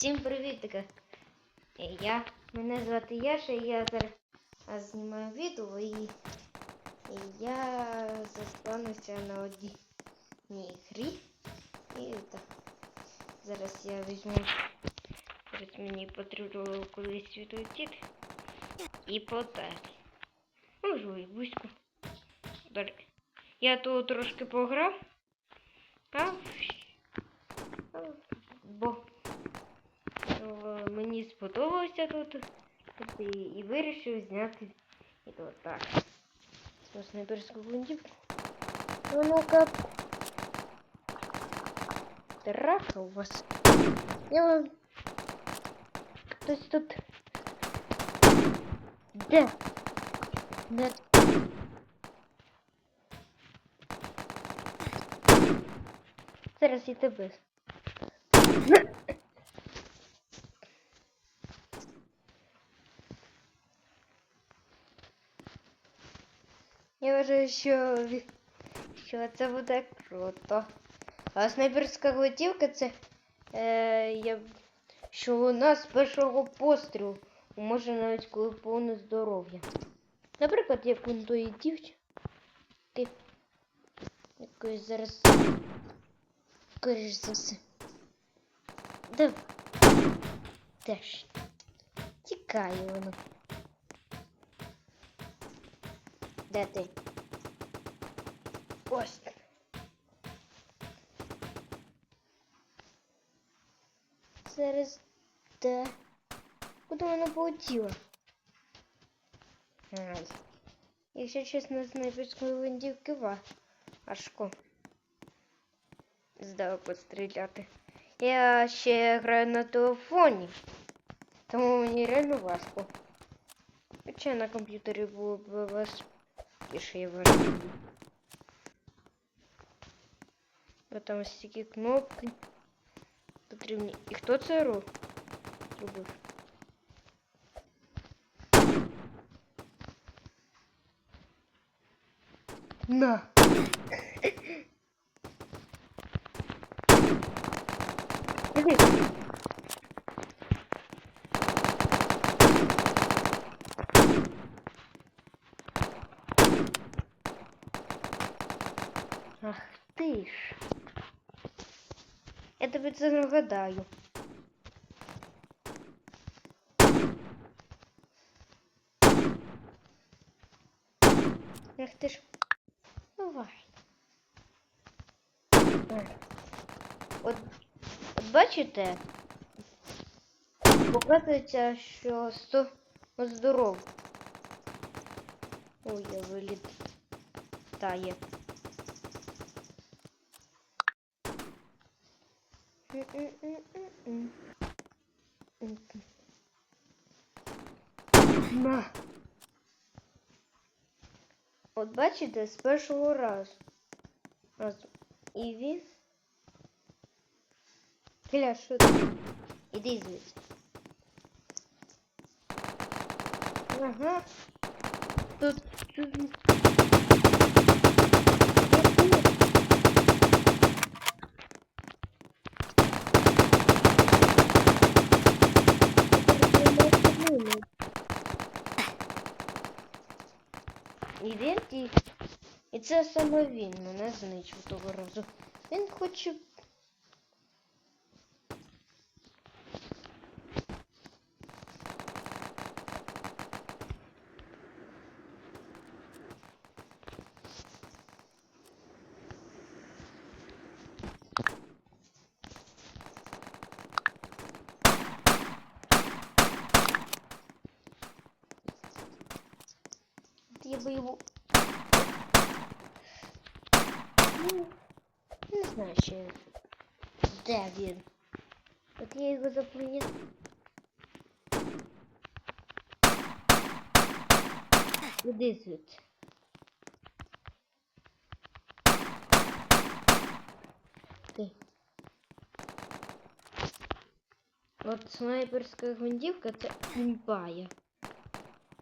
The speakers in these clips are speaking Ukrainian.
Всім привітки! Я, мене звати Яша, і я зараз знімаю відео і, і я застануся на одній грі. І так. Зараз я візьму. Зараз мені потрібно кудись відлетіти. І потати. Можу і близько. Далі. Я тут трошки пограв. А, бо Е, мені сподобалося тут і, і вирішив зняти відео. Так. Ось снайперську гвинтівку. Ну ну-ка. Траха у вас. Я вам... Хтось тут... Де? Де? Зараз і тебе. Я вважаю, що, що це буде круто. А снайперська гвинтівка це е, я, що вона з першого пострілу може навіть коли повне здоров'я. Наприклад, як у тої дівчинки, якої зараз скоріш за все. Де? Теж. Тікає воно. Де ти? Ось. Зараз де? Куди вона полетіла? Ай. Якщо чесно, снайперської винтівки важко. Здалеку стріляти. Я ще граю на телефоні, тому мені реально важко. Хоча на комп'ютері було б важко. Тише я вважаю. Бо там стільки кнопки потрібні. І хто це ро- робив? На. Ах ти ж. Я тобі це нагадаю. Ах ти ж. Давай. От, от бачите? Показується, що сто здоров. Ой, я вилітає. На. От бачите, з першого разу. І він. Кля, що ти? Іди звідси. Ага. Тут. тут... І він ті. І це саме він мене знищив того разу. Він хоче. Я би його. Ну, не знаю ще. Де він? От я його запам'ятаю. Іди звідси. Ти. От снайперська гвинтівка це.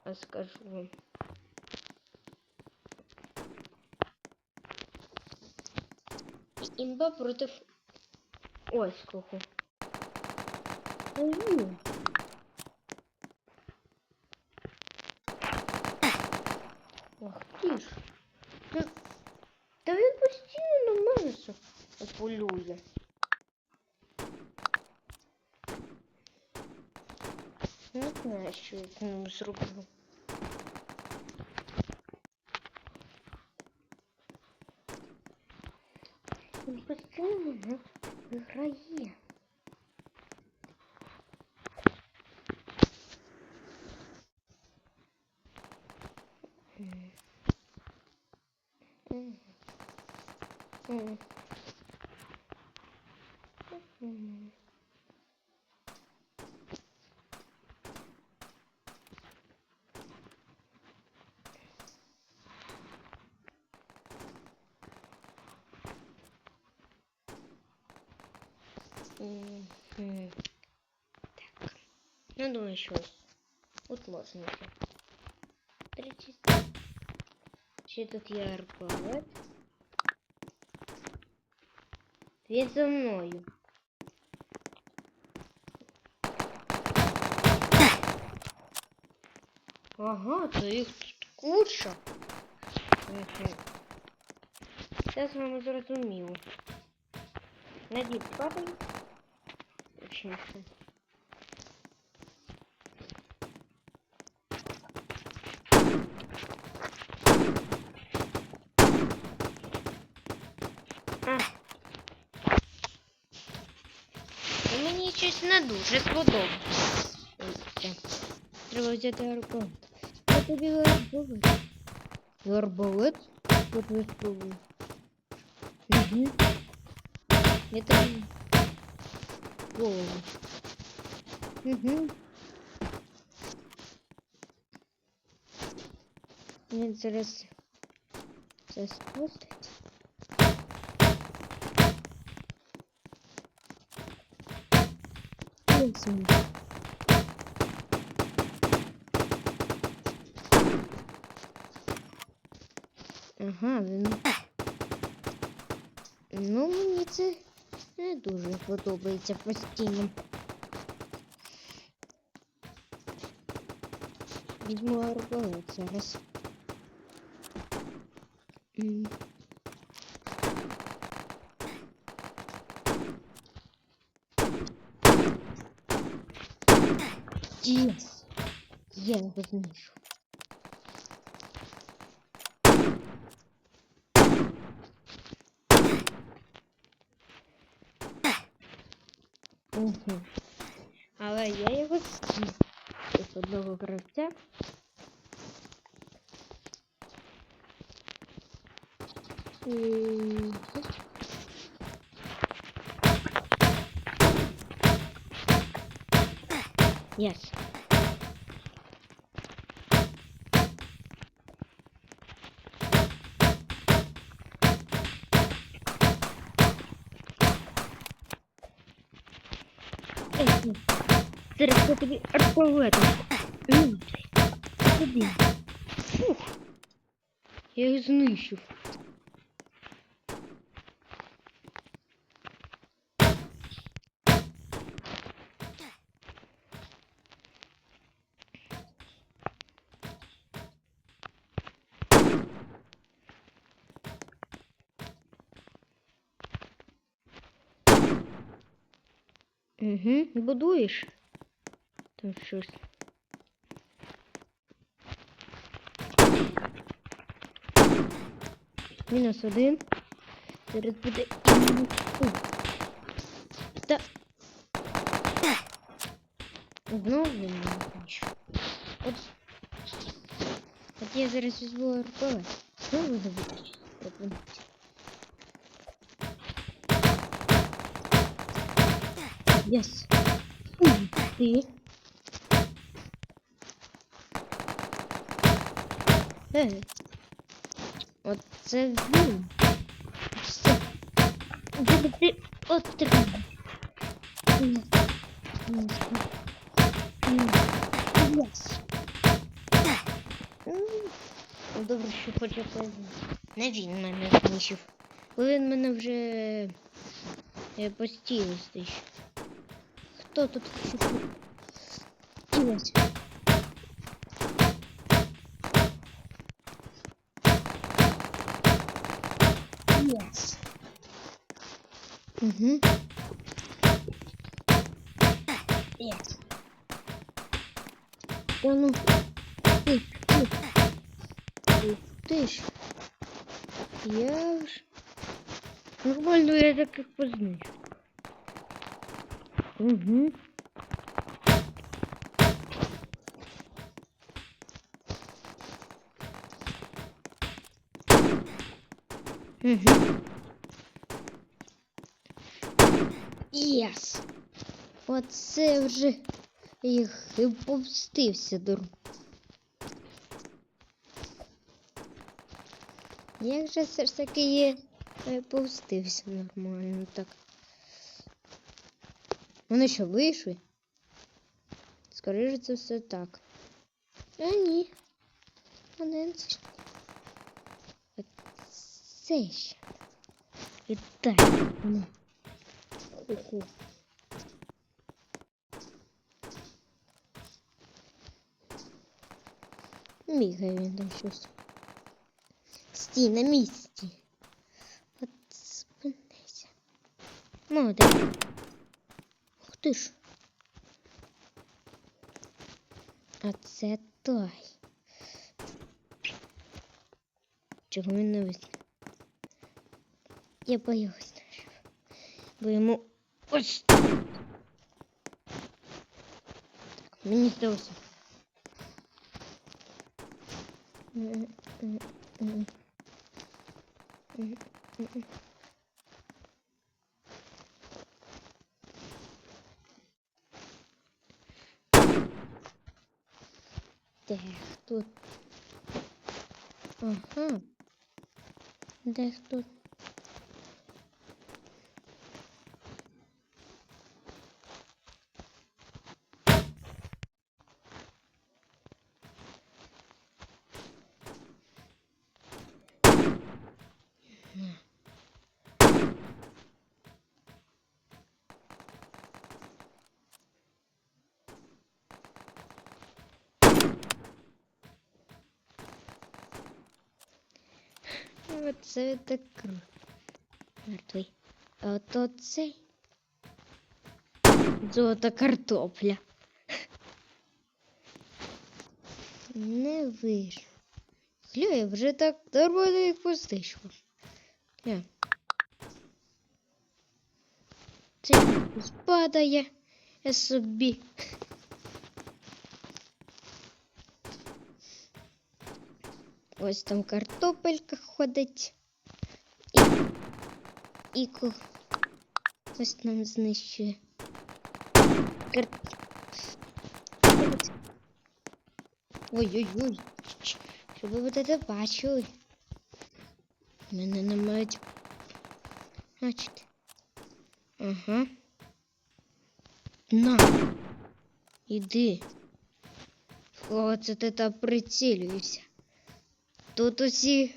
Я скажу вам. Імба проти ось кого. Ах ти ж. Та, та він постійно на мене полює. Не знаю, що я з ним зроблю. Постійно виграє. Так. Ну, думаю, що ось. От можна ще. Тридцять. Ще тут є арбалет. Він за мною. Ага, то їх тут куча. Мгм. Це з вами зрозуміло. Надій, падай. Точніше. А. І мені щось не дуже сподобалося. Треба взяти арбалет. Я тобі арбалет. Арбалет? Тут ви спробуй. Угу. Я тобі голову. Угу. Він зараз це спустить. Ясно. Ага, він. Ну, мені це не дуже подобається постійно. Візьму арбалет зараз. М. Єс! Я його знайшов. Угу. Але я його з одного гравця. Yes. Зараз я тобі. Ну, Тобі. Фух. Я їх знищив. Угу, будуєш. Там щось. Мінус один. Зараз буде. Та. Знову він не закінчив. От. От я зараз візьму арбалет. Знову забудеш. Yes. Ух Ти. Е. От це він. Все. Ні. Ні. Yes. Добре, що познати. Не він мене знищив. Бо він мене вже е, постійно знищив. Хто хто тут ще? І ось. Yes. Угу. Yes. Та ну. Ти, ти. Ти, ти ж. Я ж. Нормально я так их познаю. Угу. Угу. Єс. Оце вже їх повстився дур. Як же все ж таки є повстився нормально так. Вони що вийшли? Скоріше це все так. А ні. Один це. Це ще. І так. Ну. Ху-ху. Мігає він там щось. Стій на місці. От спинися. Молодець. Ти ж. А це той. Чого він не висне? Я боюсь, що- бо йому ось. Так, мені здалося. М, Так, тут. Ага. Оце так. Мертвий. А от оцей. Золота картопля. Не вийшло. Глює, вже так нормально їх пустишко. Гля. Це якось падає я собі. Ось там картопелька ходить. І, і ко- ось нам знищує. Кар... Ой-ой-ой. Що ви будете бачили? Мене не мають. Бачите. Ага. На. Іди. О, це ти там прицілюєшся. Тут усі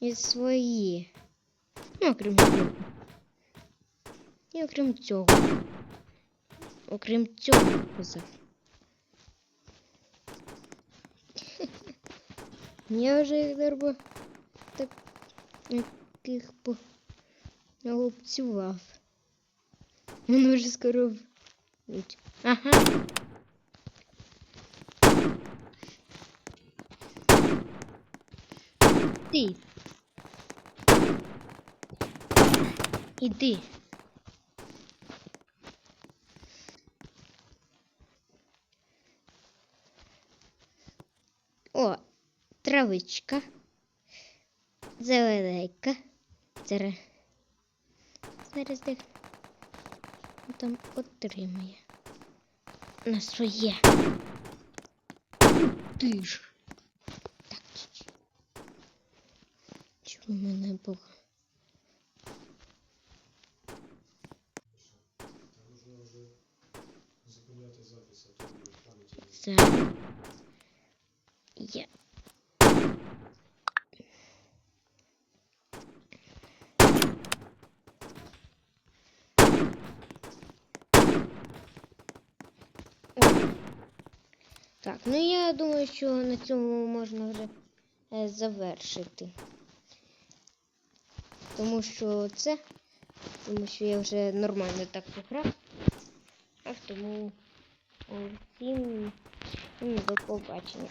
і свої. Ну, окрім цього. І окрім цього. Окрім цього казав. Я вже їх дарба так яких по голубцював. Воно вже скоро. вийде. Ага. Ти. Іди. О, травичка. Зелененька. Зараз. Зараз де там отримає. На своє. Ти ж. у мене був. Це є. Так, ну я думаю, що на цьому можна вже е, завершити. Тому що це, тому що я вже нормально так пограв. А тому всім до побачення.